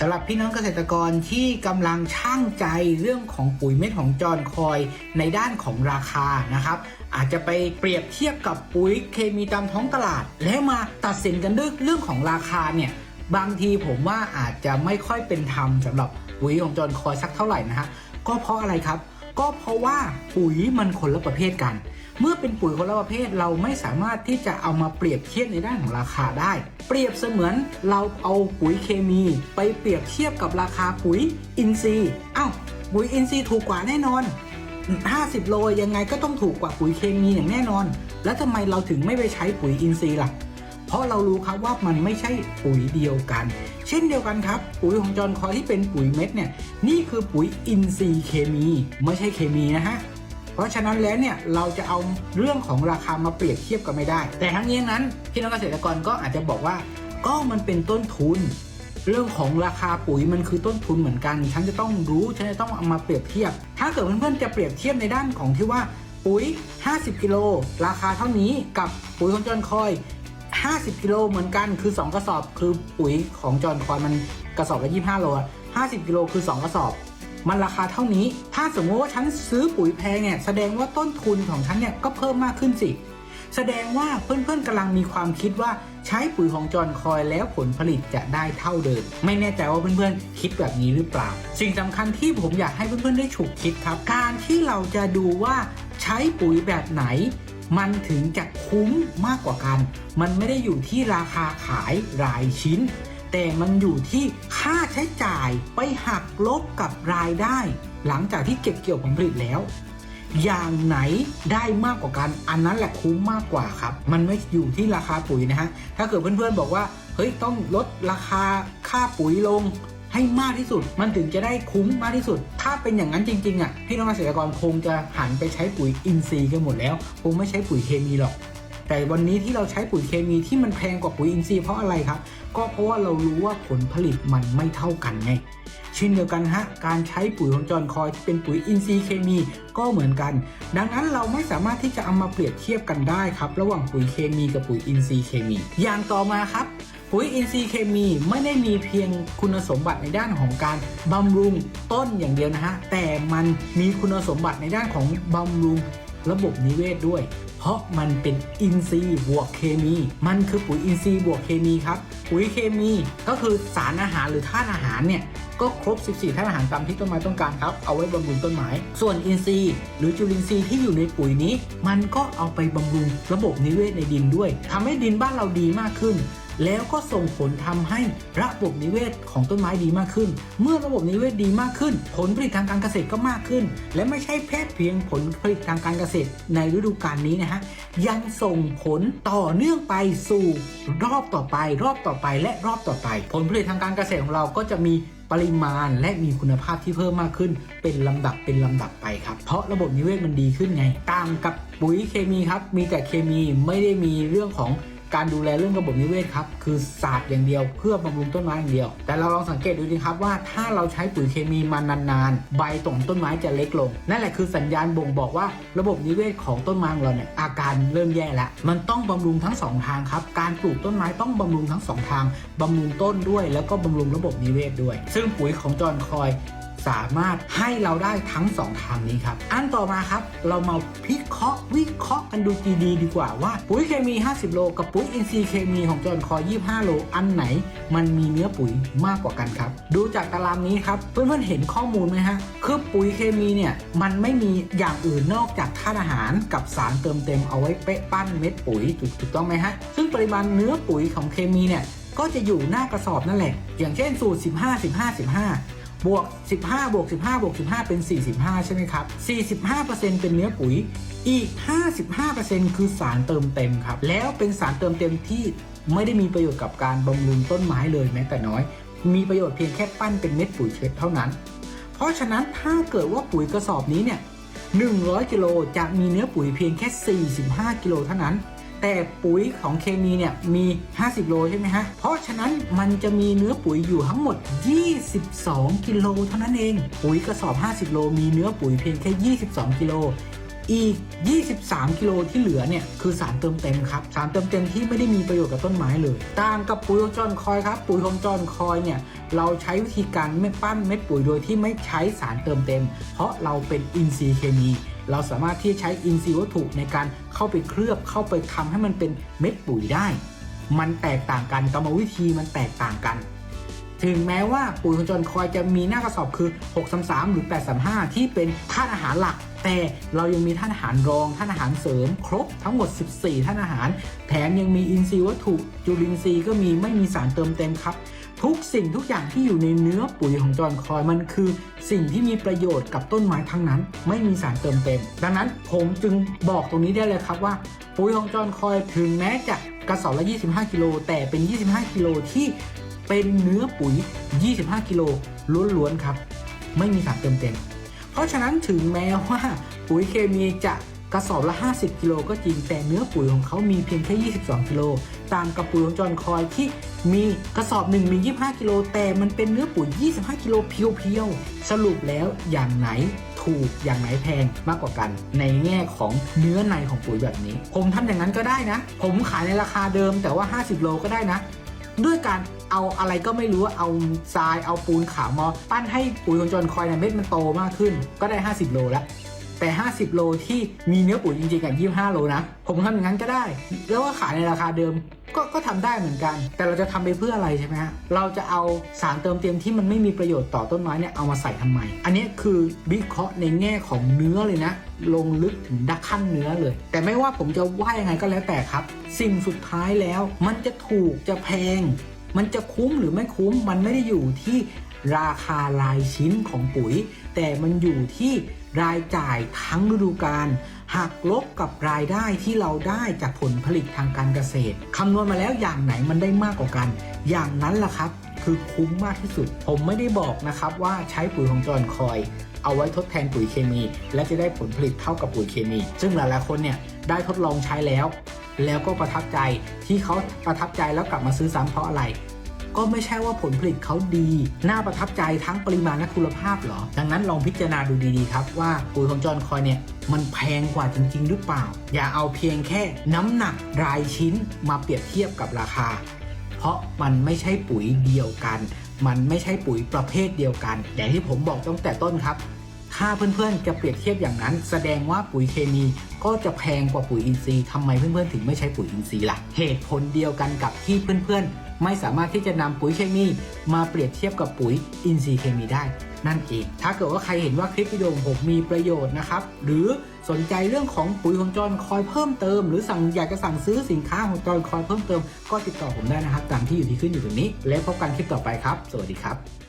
สำหรับพี่น้องเกษตรกรที่กำลังช่างใจเรื่องของปุ๋ยเม็ดของจอนคอยในด้านของราคานะครับอาจจะไปเปรียบเทียบกับปุ๋ยเคมีตามท้องตลาด แล้วมาตัดสินกันด้วยเรื่องของราคาเนี่ยบางทีผมว่าอาจจะไม่ค่อยเป็นธรรมสำหรับปุ๋ยของจอนคอยสักเท่าไหร่นะฮะก็เพราะอะไรครับ ก็เพราะว่าปุ๋ยมันคนละประเภทกัน เมื่อเป็นปุ๋ยคนละประเภทเราไม่สามารถที่จะเอามาเปรียบเทียบในด้านของราคาได้ เปรียบเสมือนเราเอาปุ๋ยเคมี ไปเปรียบเทียบกับราคาปุ๋ยอินทรีย์อ้าวปุ๋ยอินทรีย์ถูกกว่าแน่นอน 50 โลยังไงก็ต้องถูกกว่าปุ๋ยเคมีอย่างแน่นอน แล้วทำไมเราถึงไม่ไปใช้ปุ๋ยอินทรีย์ล่ะ เพราะเรารู้ครับว่ามันไม่ใช่ปุ๋ยเดียวกัน เช่นเดียวกันครับ ปุ๋ยของจอนคอยที่เป็นปุ๋ยเม็ดเนี่ยนี่คือปุ๋ยอินทรีย์เคมี ไม่ใช่เคมีนะฮะ เพราะฉะนั้นแล้วเนี่ยเราจะเอาเรื่องของราคามาเปรียบเทียบกันไม่ได้ แต่ทั้งนี้นั้นพี่น้องเกษตรกรก็อาจจะบอกว่าก็มันเป็นต้นทุน เรื่องของราคาปุ๋ยมันคือต้นทุนเหมือนกัน ฉันจะต้องรู้ฉันจะต้องเอามาเปรียบเทียบ ถ้าเกิดเพื่อนๆจะเปรียบเทียบในด้านของที่ว่าปุ๋ย 50 กิโลราคาเท่านี้กับปุ๋ยของจอนคอย 50 กิโลเหมือนกันคือ 2 กระสอบ คือปุ๋ยของจอนคอยมันกระสอบละ25โล50 กิโลคือ 2 กระสอบ มันราคาเท่านี้ ถ้าสมมติว่าฉันซื้อปุ๋ยแพงเนี่ยแสดงว่าต้นทุนของฉันเนี่ยก็เพิ่มมากขึ้นสิ แสดงว่าเพื่อนๆกำลังมีความคิดว่าใช้ปุ๋ยของจอนคอยแล้วผลผลิตจะได้เท่าเดิม ไม่แน่ใจว่าเพื่อนๆคิดแบบนี้หรือเปล่า สิ่งสำคัญที่ผมอยากให้เพื่อนๆได้ฉุกคิดครับ การที่เราจะดูว่าใช้ปุ๋ยแบบไหน มันถึงจะคุ้มมากกว่ากัน มันไม่ได้อยู่ที่ราคาขายรายชิ้น แต่มันอยู่ที่ค่าใช้จ่ายไปหักลบกับรายได้ หลังจากที่เก็บเกี่ยวผลผลิตแล้ว อย่างไหนได้มากกว่ากัน อันนั้นแหละคุ้มมากกว่าครับ มันไม่อยู่ที่ราคาปุ๋ยนะฮะ ถ้าเกิดเพื่อนๆบอกว่า เฮ้ยต้องลดราคาค่าปุ๋ยลงให้มากที่สุด มันถึงจะได้คุ้มมากที่สุด ถ้าเป็นอย่างนั้นจริงๆอะพี่น้องเกษตรกรคงจะหันไปใช้ปุ๋ยอินทรีย์กันหมดแล้ว คงไม่ใช้ปุ๋ยเคมีหรอก แต่วันนี้ที่เราใช้ปุ๋ยเคมีที่มันแพงกว่าปุ๋ยอินทรีย์เพราะอะไรครับ ก็เพราะว่าเรารู้ว่าผลผลิตมันไม่เท่ากันไงเช่นเดียวกันฮะ การใช้ปุ๋ยของจอนคอยที่เป็นปุ๋ยอินทรีย์เคมีก็เหมือนกัน ดังนั้นเราไม่สามารถที่จะเอามาเปรียบเทียบกันได้ครับ ระหว่างปุ๋ยเคมีกับปุ๋ยอินทรีย์เคมี อย่างต่อมาครับปุ๋ยอินทรีย์เคมีไม่ได้มีเพียงคุณสมบัติในด้านของการบำรุงต้นอย่างเดียวนะฮะ แต่มันมีคุณสมบัติในด้านของบำรุงระบบนิเวศด้วย ราะมันเป็นอินทรีย์บวกเคมี มันคือปุ๋ยอินทรีย์บวกเคมีครับ ปุ๋ยเคมีก็คือสารอาหารหรือธาตุอาหารเนี่ยก็ครบ 14ธาตุอาหารตามที่ต้นไม้ต้องการครับ เอาไว้บำรุงต้นไม้ ส่วนอินทรีย์ หรือจุลินทรีย์ที่อยู่ในปุ๋ยนี้ มันก็เอาไปบำรุงระบบนิเวศในดินด้วยทำให้ดินบ้านเราดีมากขึ้น แล้วก็ส่งผลทำให้ระบบนิเวศของต้นไม้ดีมากขึ้น เมื่อระบบนิเวศดีมากขึ้น ผลผลิตทางการเกษตรก็มากขึ้น และไม่ใช่แค่เพียงผลผลิตทางการเกษตรในฤดูกาลนี้นะฮะยังส่งผลต่อเนื่องไปสู่รอบต่อไป รอบต่อไปและรอบต่อไป ผลผลิตทางการเกษตรของเราก็จะมีปริมาณและมีคุณภาพที่เพิ่มมากขึ้น เป็นลำดับเป็นลำดับไปครับ เพราะระบบนิเวศมันดีขึ้นไงต่างกับปุ๋ยเคมีครับ มีแต่เคมีไม่ได้มีเรื่องของ การดูแลเรื่องระบบนิเวศครับคือศาสตร์อย่างเดียวเพื่อบำรุงต้นไม้อย่างเดียว แต่เราลองสังเกตดูดีครับว่าถ้าเราใช้ปุ๋ยเคมีมานานๆ ใบตรงต้นไม้จะเล็กลง นั่นแหละคือสัญญาณบ่งบอกว่าระบบนิเวศของต้นไม้ของเราเนี่ยอาการเริ่มแย่แล้ว มันต้องบำรุงทั้งสองทางครับ การปลูกต้นไม้ต้องบำรุงทั้งสองทางบำรุงต้นด้วย แล้วก็บำรุงระบบนิเวศด้วย ซึ่งปุ๋ยของจอห์นคอย สามารถให้เราได้ทั้ง 2 ทางนี้ครับ อันต่อมาครับ เรามาพิเคราะห์วิเคราะห์กันดูดีๆดีกว่าว่า ปุ๋ยเคมี 50 โล กับปุ๋ยอินทรีย์เคมีของจอนคอย25 โล อันไหน มันมีเนื้อปุ๋ยมากกว่ากันครับ ดูจากตารางนี้ครับ เพื่อนๆเห็นข้อมูลไหมฮะคือปุ๋ยเคมีเนี่ยมันไม่มีอย่างอื่นนอกจากธาตุอาหารกับสารเติมเต็มเอาไว้เป๊ะปั้นเม็ดปุ๋ยถูกถูกต้องไหมฮะซึ่งปริมาณเนื้อปุ๋ยของเคมีเนี่ยก็จะอยู่หน้ากระสอบนั่นแหละ อย่างเช่นสูตร 15 15 15 บวก 15 บวก 15 บวก 15 เป็น 45 ใช่ไหมครับ 45%เป็นเนื้อปุ๋ย อีก 55%คือสารเติมเต็มครับ แล้วเป็นสารเติมเต็มที่ไม่ได้มีประโยชน์กับการบำรุงต้นไม้เลยแม้แต่น้อย มีประโยชน์เพียงแค่ปั้นเป็นเม็ดปุ๋ยเช็ดเท่านั้น เพราะฉะนั้นถ้าเกิดว่าปุ๋ยกระสอบนี้เนี่ย 100 กิโลจะมีเนื้อปุ๋ยเพียงแค่ 45 กิโลเท่านั้น แต่ปุ๋ยของเคมีเนี่ยมี 50 โลใช่ไหมฮะ เพราะฉะนั้นมันจะมีเนื้อปุ๋ยอยู่ทั้งหมด 22 กิโลเท่านั้นเอง ปุ๋ยกระสอบ 50 โล มีเนื้อปุ๋ยเพียงแค่ 22 กิโลอีก 23 กิโลที่เหลือเนี่ย คือสารเติมเต็มครับ สารเติมเต็มที่ไม่ได้มีประโยชน์กับต้นไม้เลย ต่างกับปุ๋ยของจอนคอยครับ ปุ๋ยของจอนคอยเนี่ย เราใช้วิธีการไม่ปั้นเม็ดปุ๋ยโดยที่ไม่ใช้สารเติมเต็ม เพราะเราเป็นอินทรีย์เคมี เราสามารถที่จะใช้อินทรีย์วัตถุในการเข้าไปเคลือบเข้าไปทำให้มันเป็นเม็ดปุ๋ยได้ มันแตกต่างกันกรรมวิธีมันแตกต่างกัน ถึงแม้ว่าปุ๋ยของจนคอยจะมีหน้ากระสอบคือ 633 หรือ 835 ที่เป็นธาตุอาหารหลัก แต่เรายังมีธาตุอาหารรองธาตุอาหารเสริม ครบทั้งหมด 14ธาตุอาหาร แถมยังมีอินทรีย์วัตถุจุลินทรีย์ก็มีไม่มีสารเติมเต็มครับ ทุกสิ่งทุกอย่างที่อยู่ในเนื้อปุ๋ยของจอนคอยมันคือ สิ่งที่มีประโยชน์กับต้นไม้ทั้งนั้น ไม่มีสารเติมเต็ม ดังนั้นผมจึงบอกตรงนี้ได้เลยครับว่า ปุ๋ยของจอนคอยถึงแม้จะกระสอบละ 25 กิโลแต่เป็น 25 กิโลที่เป็นเนื้อปุ๋ย 25 กิโลล้วนๆครับ ไม่มีสารเติมเต็ม เพราะฉะนั้นถึงแม้ว่าปุ๋ยเคมีจะ กระสอบละ 50 กิโลก็จริง แต่เนื้อปุ๋ยของเขามีเพียงแค่ 22 กิโล ตามกับปุ๋ยของจอนคอยที่มีกระสอบหนึ่งมี 25 กิโล แต่มันเป็นเนื้อปุ๋ย 25 กิโลเพียวๆ สรุปแล้วอย่างไหนถูกอย่างไหนแพงมากกว่ากัน ในแง่ของเนื้อในของปุ๋ยแบบนี้ ผมทำอย่างนั้นก็ได้นะ ผมขายในราคาเดิมแต่ว่า 50 โลก็ได้นะ ด้วยการเอาอะไรก็ไม่รู้เอาทรายเอาปูนขาวมาปั้นให้ปุ๋ยของจอนคอยเนี่ยเม็ดมันโตมากขึ้น ก็ได้ 50 โลแล้ว แต่ 50 โลที่มีเนื้อปุ๋ยจริงๆกับ25 โลนะ ผมทำอย่างนั้นก็ได้ แล้วก็ขายในราคาเดิมก็ก็ทำได้เหมือนกัน แต่เราจะทำไปเพื่ออะไรใช่ไหมฮะ เราจะเอาสารเติมเต็มที่มันไม่มีประโยชน์ต่อต้นไม้เนี่ยเอามาใส่ทำไม อันนี้คือวิเคราะห์ในแง่ของเนื้อเลยนะ ลงลึกถึงดักขั้นเนื้อเลย แต่ไม่ว่าผมจะว่ายังไงก็แล้วแต่ครับ สิ่งสุดท้ายแล้ว มันจะถูกจะแพง มันจะคุ้มหรือไม่คุ้มมันไม่ได้อยู่ที่ ราคารายชิ้นของปุ๋ย แต่มันอยู่ที่รายจ่ายทั้งฤดูกาลหักลบกับรายได้ที่เราได้จากผลผลิตทางการเกษตรคำนวณมาแล้วอย่างไหนมันได้มากกว่ากัน อย่างนั้นล่ะครับ คือคุ้มมากที่สุด ผมไม่ได้บอกนะครับว่าใช้ปุ๋ยของจอนคอย เอาไว้ทดแทนปุ๋ยเคมี และจะได้ผลผลิตเท่ากับปุ๋ยเคมี ซึ่งหลายๆคนเนี่ยได้ทดลองใช้แล้ว แล้วก็ประทับใจที่เขาประทับใจแล้วกลับมาซื้อซ้ำเพราะอะไร ก็ไม่ใช่ว่าผลผลิตเขาดี น่าประทับใจทั้งปริมาณและคุณภาพหรอ ดังนั้นลองพิจารณาดูดีๆครับว่าปุ๋ยของจอนคอยเนี่ยมันแพงกว่าจริง ๆ หรือเปล่า อย่าเอาเพียงแค่น้ำหนักรายชิ้นมาเปรียบเทียบกับราคา เพราะมันไม่ใช่ปุ๋ยเดียวกัน มันไม่ใช่ปุ๋ยประเภทเดียวกัน อย่างที่ผมบอกตั้งแต่ต้นครับถ้าเพื่อนๆ จะเปรียบเทียบอย่างนั้น แสดงว่าปุ๋ยเคมีก็จะแพงกว่าปุ๋ยอินทรีย์ทำไมเพื่อนๆ ถึงไม่ใช้ปุ๋ยอินทรีย์ล่ะ เหตุผลเดียวกันกับที่เพื่อนๆ ไม่สามารถที่จะนำปุ๋ยเคมี มาเปรียบเทียบกับปุ๋ยอินทรีย์เคมีได้ นั่นเอง ถ้าเกิดว่าใครเห็นว่าคลิปวิดีโอผมมีประโยชน์นะครับ หรือสนใจเรื่องของปุ๋ยของจอนคอยเพิ่มเติม หรือสั่งอยากจะสั่งซื้อสินค้าของจอนคอยเพิ่มเติม ก็ติดต่อผมได้นะครับตามที่อยู่ที่ขึ้นอยู่ตรงนี้ แล้วพบกันคลิปต่อไปครับ สวัสดีครับ